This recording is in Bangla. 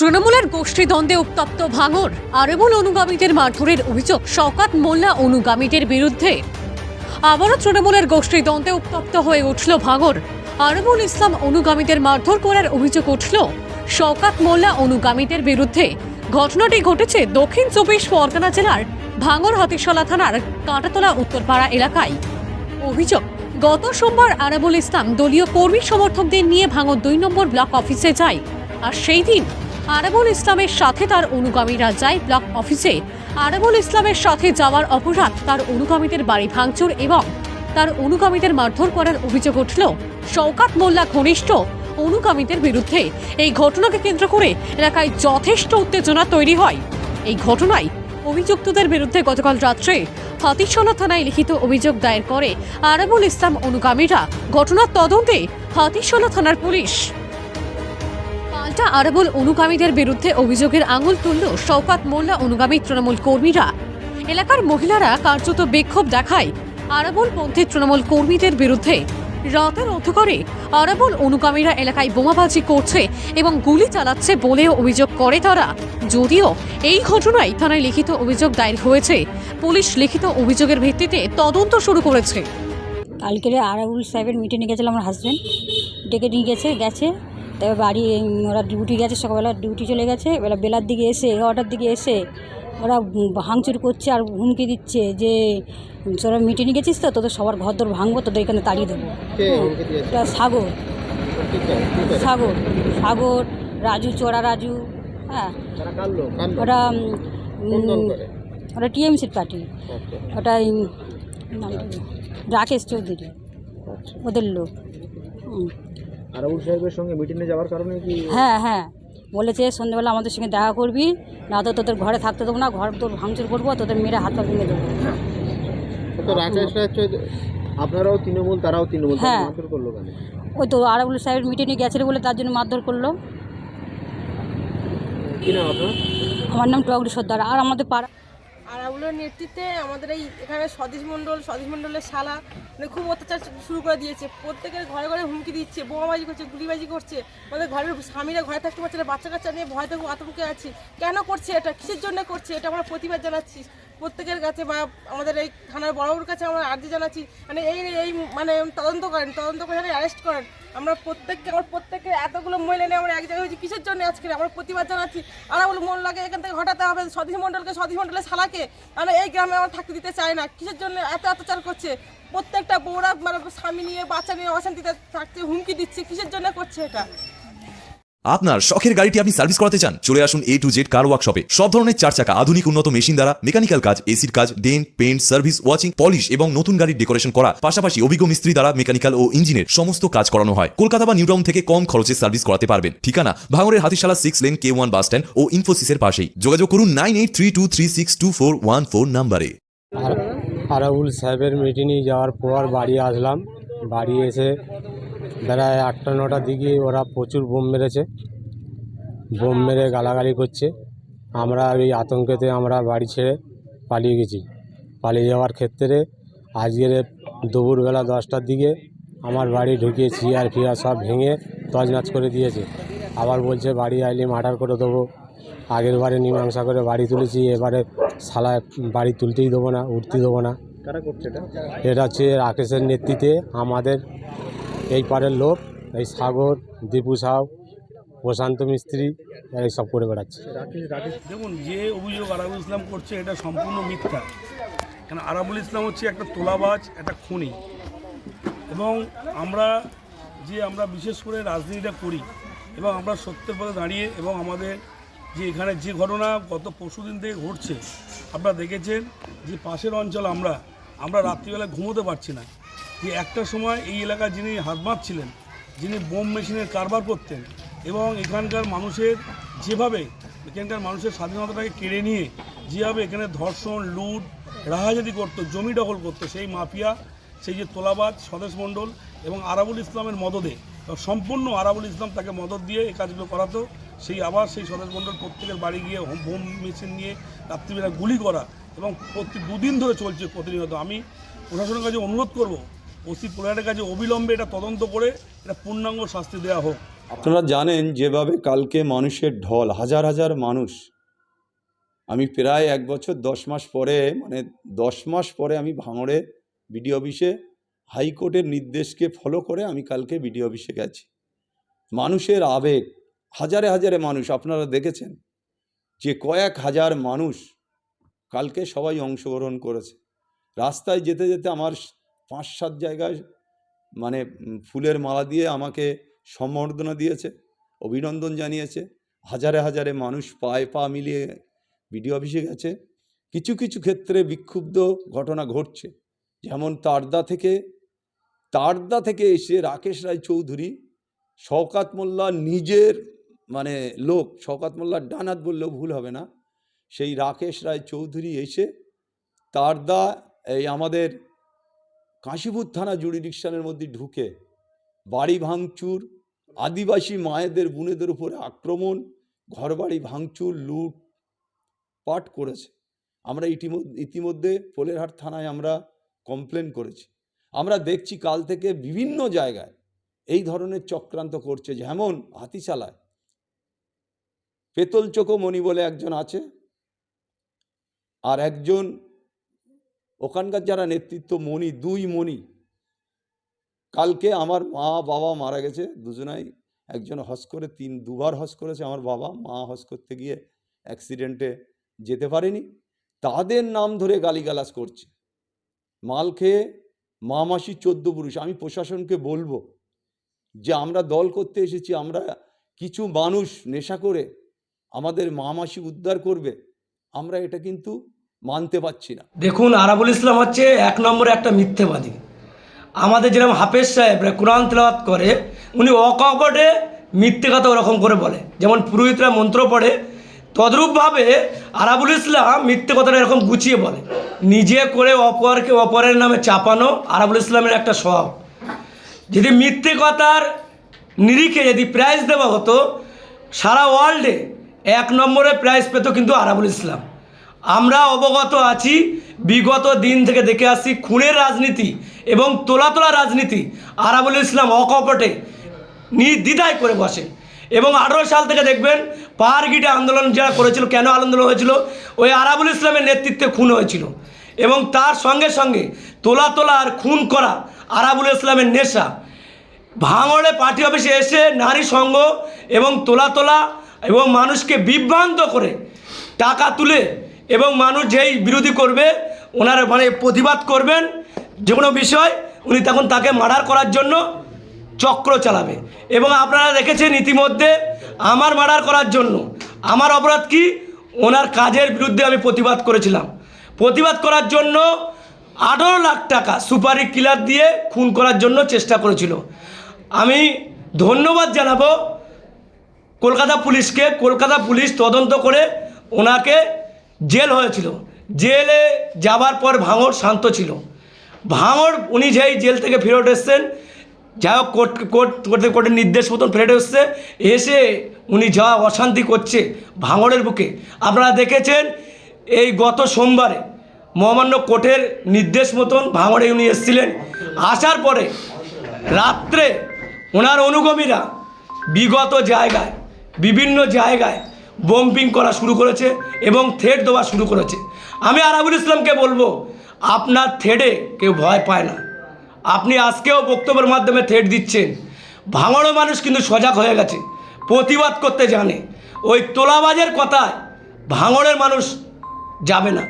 তৃণমূলের গোষ্ঠীদ্বন্দ্বে উত্তপ্ত ভাঙর আরেবুল অনুগামীদের মারধরের অভিযোগ, শওকাত মোল্লা অনুগামীদের বিরুদ্ধে। আবারও তৃণমূলের গোষ্ঠীদ্বন্দ্বে উত্তপ্ত হয়ে উঠল ভাঙর আরবুল ইসলাম অনুগামীদের মারধর করার অভিযোগ উঠল, শওকাত মোল্লা অনুগামীদের বিরুদ্ধে। ঘটনাটি ঘটেছে দক্ষিণ চব্বিশ পরগনা জেলার ভাঙর হাতিশালা থানার কাঁটাতলা উত্তরপাড়া এলাকায়। অভিযোগ, গত সোমবার আরাবুল ইসলাম দলীয় কর্মী সমর্থকদের নিয়ে ভাঙর দুই নম্বর ব্লক অফিসে যায়, আর সেই দিন আরাবুল ইসলামের সাথে তার অনুগামীরা যায় ব্লক অফিসে। আরাবুল ইসলামের সাথে যাওয়ার অপরাধ তার অনুগামীদের বাড়ি ভাঙচুর এবং তার অনুগামীদের মারধর করার অভিযোগ উঠল। শওকাত মোল্লা ঘনিষ্ঠ অনুগামীদের বিরুদ্ধে এই ঘটনাকে কেন্দ্র করে এলাকায় যথেষ্ট উত্তেজনা তৈরি হয়। এই ঘটনায় অভিযুক্তদের বিরুদ্ধে গতকাল রাত্রে হাতিশালা থানায় লিখিত অভিযোগ দায়ের করে আরাবুল ইসলাম অনুগামীরা। ঘটনার তদন্তে হাতিশালা থানার পুলিশ পাল্টা আরাবুল অনুগামীদের বিরুদ্ধে অভিযোগের আঙুল তুলল শওকাত মোল্লা অনুগামী তৃণমূল কর্মীরা। এলাকার মহিলারা কার্যত বিক্ষোভ দেখায়। আরাবুল পন্থী তৃণমূল কর্মীদের বিরুদ্ধে রাতের অন্ধকারে আরাবুল অনুগামীরা এলাকায় বোমাবাজি করছে এবং গুলি চালাচ্ছে বলেও অভিযোগ করে তারা। যদিও এই ঘটনায় থানায় লিখিত অভিযোগ দায়ের হয়েছে। পুলিশ লিখিত অভিযোগের ভিত্তিতে তদন্ত শুরু করেছে। কালকে আরাবুল সাহেবের মিটিংয়ে গেছিল আমার হাজব্যান্ড ডেকে নিয়ে গেছে গেছে। তারপর বাড়ি ওরা ডিউটি গেছে সকালবেলা ডিউটি চলে গেছে এবার বেলার দিকে এসে এগারোটার দিকে এসে ওরা ভাঙচুর করছে আর হুমকি দিচ্ছে যে তোরা মিটিংয়ে গেছিস তো তোদের সবার ঘর দর ভাঙবো তোদের এখানে তাড়িয়ে দেবো? এটা সাগর। সাগর। সাগর রাজু চোরা রাজু হ্যাঁ। ওটা? ওটা টিএমসির পার্টি। ওটা? রাকেশ চৌধুরী। আচ্ছা। ওদের লোক। হুম। আরাবুল সাহেবের সঙ্গে মিটিংয়ে যাওয়ার কারণে কি হ্যাঁ হ্যাঁ। বলেছে সন্ধ্যেবেলা আমাদের সঙ্গে দেখা করবি। না তো তোদের ঘরে থাকতে দেবো না ঘর তোর ভাঙচুর করব তোদের মেয়েরা হাত পা ভেঙে দেবো। তো রাকেশ আপনারাও তৃণমূল তারাও তৃণমূল হ্যাঁ। করল কেন? ওই তো আরাবুল সাহেবের মিটিংয়ে গেছিল বলে তার জন্য মারধর করল। কি নাম আপনার? আমার নাম টগরি সর্দার। আর আমাদের পাড়া আর ওগুলোর নেতৃত্বে আমাদের এই এখানে স্বদেশ মণ্ডল স্বদেশ মণ্ডলের শালা মানে খুব অত্যাচার শুরু করে দিয়েছে। প্রত্যেকের ঘরে ঘরে হুমকি দিচ্ছে, বোমাবাজি করছে, গুলিবাজি করছে। আমাদের ঘরের স্বামীরা ঘরে থাকতে পারছে না, বাচ্চা কাচ্চা নিয়ে ভয় থাকুক আতঙ্কে আছি। কেন করছে এটা? কিসের জন্য করছে? এটা আমরা প্রতিবাদ জানাচ্ছি। প্রত্যেকের কাছে বা আমাদের এই থানার বড়বাবুর কাছে আমরা আর্জি জানাচ্ছি মানে এই এই মানে তদন্ত করেন, তদন্ত করে অ্যারেস্ট করেন। আমরা প্রত্যেককে, আমার প্রত্যেককে এতগুলো মহিলা নিয়ে আমরা এক জায়গায় হয়েছি, কিসের জন্য আজকে? আমরা প্রতিবাদ জানাচ্ছি। আর বলো মন লাগে এখান থেকে হটাতে হবে, সতীশ মণ্ডলকে, সতীশ মণ্ডলের শালাকে। আমরা এই গ্রামে আমরা থাকতে দিতে চাই না। কিসের জন্য এত অত্যাচার করছে? প্রত্যেকটা বউরা মানে স্বামী নিয়ে, বাচ্চা নিয়ে অশান্তিতে থাকতে হুমকি দিচ্ছে, কিসের জন্য করছে এটা? আপনার শখের গাড়িটি আপনি সার্ভিস করাতে চান, চলে আসুন এ টু জেড কার ওয়ার্কশপে সব ধরনের চার চাকা আধুনিক উন্নত মেশিন দ্বারা মেকানিক্যাল কাজ এসির কাজ, dent paint service, washing, polish এবং নতুন গাড়ির ডেকোরেশন করা। পাশাপাশি অভিজ্ঞ মিস্ত্রি দ্বারা মেকানিক্যাল ও ইঞ্জিনের সমস্ত কাজ করানো হয়। কলকাতা বা নিউটাউন থেকে কম খরচে সার্ভিস করাতে পারবেন। ঠিকানা, ভাঙড়ের Hatishala six lane K one bus stand ও ইনফোসিসের পাশেই। যোগাযোগ করুন nine eight three two three six two four one four নাম্বারে। আর আরাবুল সাহেবের মিটিংয়ে যাওয়ার পর বাড়ি আসলাম। বাড়ি এসে বেড়ায় আটটা নটার দিকে ওরা প্রচুর বোম মেরেছে। বোম মেরে গালাগালি করছে। আমরা ওই আতঙ্কেতে আমরা বাড়ি ছেড়ে পালিয়ে গেছি। পালিয়ে যাওয়ার ক্ষেত্রে আজকের দুপুরবেলা দশটার দিকে আমার বাড়ি ঢুকিয়ে চেয়ার ফিয়ার সব ভেঙে তছনাছ করে দিয়েছে। আবার বলছে বাড়ি আইলে মার্ডার করে দেবো। আগের বারে মীমাংসা করে বাড়ি তুলেছি এবারে শালা বাড়ি তুলতেই দেবো না উঠতে দেবো না। এটা হচ্ছে রাকেশের নেতৃত্বে আমাদের এই পাড়ের লোক, এই সাগর, দীপু সাউ, প্রশান্ত মিস্ত্রি এরা সব করে বেড়াচ্ছে। দেখুন, যে অভিযোগ আরাবুল ইসলাম করছে, এটা সম্পূর্ণ মিথ্যা। কেন, আরাবুল ইসলাম হচ্ছে একটা তোলাবাজ, একটা খুনি। এবং আমরা যে আমরা বিশেষ করে রাজনীতিটা করি, এবং আমরা সত্যের পথে দাঁড়িয়ে, এবং আমাদের যে এখানে যে ঘটনা গত পরশুদিন থেকে ঘটছে, আপনারা দেখেছেন যে পাশের অঞ্চল আমরা আমরা রাত্রিবেলা ঘুমোতে পারছি না। যে একটা সময় এই এলাকার যিনি হাতমাত ছিলেন, যিনি বোম মেশিনের কারবার করতেন এবং এখানকার মানুষের যেভাবে, এখানকার মানুষের স্বাধীনতাটাকে কেড়ে নিয়ে যেভাবে এখানে ধর্ষণ, লুট, রাহাজাদি করতো, জমি দখল করতো, সেই মাফিয়া, সেই যে তোলাবাজ স্বদেশ মণ্ডল এবং আরাবুল ইসলামের মদদে, সম্পূর্ণ আরাবুল ইসলাম তাকে মদত দিয়ে এই কাজগুলো করাতো, সেই আবার সেই স্বদেশ মণ্ডল প্রত্যেকের বাড়ি গিয়ে হোম- বোম মেশিন নিয়ে রাত্রিবেলা গুলি করা এবং প্রতি দুদিন ধরে চলছে প্রতিনিয়ত। আমি প্রশাসনের কাছে অনুরোধ করব ওসি পোলারের কাছে অবিলম্বে এটা তদন্ত করে এটা পূর্ণাঙ্গ শাস্তি দেওয়া হোক। আপনারা জানেন যেভাবে কালকে মানুষের ঢল, হাজার হাজার মানুষ। আমি প্রায় এক বছর, দশ মাস পরে মানে দশ মাস পরে আমি ভাঙড়ে বিডিও অফিসে, হাইকোর্টের নির্দেশকে ফলো করে আমি কালকে বিডিও অফিসে গেছি। মানুষের আবেগ, হাজারে হাজারে মানুষ, আপনারা দেখেছেন যে কয়েক হাজার মানুষ কালকে সবাই অংশগ্রহণ করেছে। রাস্তায় যেতে যেতে আমার পাঁচ সাত জায়গায় মানে ফুলের মালা দিয়ে আমাকে সম্বর্ধনা দিয়েছে, অভিনন্দন জানিয়েছে। হাজারে হাজারে মানুষ পায়ে পা মিলিয়ে বিডিও অফিসে গেছে। কিছু কিছু ক্ষেত্রে বিক্ষুব্ধ ঘটনা ঘটছে। যেমন তারদা থেকে তারদা থেকে এসে রাকেশ রায় চৌধুরী, শওকাত মোল্লা নিজের মানে লোক, শওকাত মোল্লার ডানাত বললেও ভুল হবে না, সেই রাকেশ রায় চৌধুরী এসে তারদা, এই আমাদের কাশীপুর থানা জুডিডিকশনের মধ্যে ঢুকে বাড়ি ভাঙচুর, আদিবাসী মায়েদের, বোনেদের উপরে আক্রমণ, ঘরবাড়ি ভাঙচুর, লুট পাট করেছে। আমরা ইতিমধ্যে ইতিমধ্যে পোলেরহাট থানায় আমরা কমপ্লেন করেছি। আমরা দেখছি কাল থেকে বিভিন্ন জায়গায় এই ধরনের চক্রান্ত করছে, যেমন হাতিশালায়। পেতল চোখমণি বলে একজন আছে, আর একজন ওখানকার যারা নেতৃত্ব, মণি, দুই মণি, কালকে আমার মা, বাবা মারা গেছে, দুজনাই একজন হজ করে, তিন, দুবার হজ করেছে আমার বাবা, মা হজ করতে গিয়ে অ্যাক্সিডেন্টে যেতে পারেনি। তাদের নাম ধরে গালিগালাজ করছে। মাল খেয়ে মা মাসি চোদ্দ পুরুষ, আমি প্রশাসনকে বলব যে আমরা দল করতে এসেছি, আমরা কিছু মানুষ নেশা করে আমাদের মা মাসি উদ্ধার করবে, আমরা এটা কিন্তু মানতে পারছি না। দেখুন, আরাবুল ইসলাম হচ্ছে এক নম্বরে একটা মিথ্যেবাদী। আমাদের যেরকম হাফেজ সাহেবরা কোরআন তেলাওয়াত করে, উনি অকপটে মিথ্যে কথা ওরকম করে বলে। যেমন পুরোহিতরা মন্ত্র পড়ে, তদ্রূপভাবে আরাবুল ইসলাম মিথ্যে কথাটা এরকম গুছিয়ে বলে। নিজে করে অপরকে, অপরের নামে চাপানো আরাবুল ইসলামের একটা স্বভাব। যদি মিথ্যে কথার নিরিখে যদি প্রাইজ দেওয়া হতো, সারা ওয়ার্ল্ডে এক নম্বরে প্রাইজ পেত কিন্তু আরাবুল ইসলাম। আমরা অবগত আছি, বিগত দিন থেকে দেখে আসছি খুনের রাজনীতি এবং তোলা তোলা রাজনীতি আরাবুল ইসলাম অকপটে, নির্দ্বিধায় করে বসে। এবং আঠেরো সাল থেকে দেখবেন পাহাড় গিটে আন্দোলন যারা করেছিল, কেন আন্দোলন হয়েছিল? ওই আরাবুল ইসলামের নেতৃত্বে খুন হয়েছিল। এবং তার সঙ্গে সঙ্গে তোলা তোলা আর খুন করা আরাবুল ইসলামের নেশা। ভাঙড়ে পার্টি অফিসে এসে নারী সঙ্গ এবং তোলা তোলা এবং মানুষকে বিভ্রান্ত করে টাকা তুলে এবং মানুষ যেই বিরোধী করবে, ওনার মানে প্রতিবাদ করবেন, যে কোনো বিষয়, উনি তখন তাকে মার্ডার করার জন্য চক্র চালাবে। এবং আপনারা দেখেছেন ইতিমধ্যে আমার মার্ডার করার জন্য, আমার অপরাধ কি? ওনার কাজের বিরুদ্ধে আমি প্রতিবাদ করেছিলাম। প্রতিবাদ করার জন্য আঠারো লাখ টাকা সুপারি কিলার দিয়ে খুন করার জন্য চেষ্টা করেছিল। আমি ধন্যবাদ জানাব কলকাতা পুলিশকে, কলকাতা পুলিশ তদন্ত করে ওনাকে জেল হয়েছিল। জেলে যাবার পর ভাঙড় শান্ত ছিল। ভাঙড়, উনি যেই জেল থেকে ফেরত এসছেন, যাই হোক কোর্ট কোর্ট কোর্টের কোর্টের নির্দেশ মতন ফেরত এসছে। এসে উনি যা অশান্তি করছে ভাঙড়ের বুকে। আপনারা দেখেছেন, এই গত সোমবারে মহামান্য কোর্টের নির্দেশ মতন ভাঙড়ে উনি এসেছিলেন। আসার পরে রাত্রে ওনার অনুগমীরা বিগত জায়গায়, বিভিন্ন জায়গায় বোম্পিং করা শুরু করেছে এবং থ্রেড দেওয়া শুরু করেছে। আমি আরাবুল ইসলামকে বলব, আপনার থ্রেডে কেউ ভয় পায় না। আপনি আজকেও বক্তব্যের মাধ্যমে থ্রেড দিচ্ছেন। ভাঙড়ো মানুষ কিন্তু সজাগ হয়ে গেছে, প্রতিবাদ করতে জানে। ওই তোলাবাজের কথায় ভাঙড়ের মানুষ যাবে না।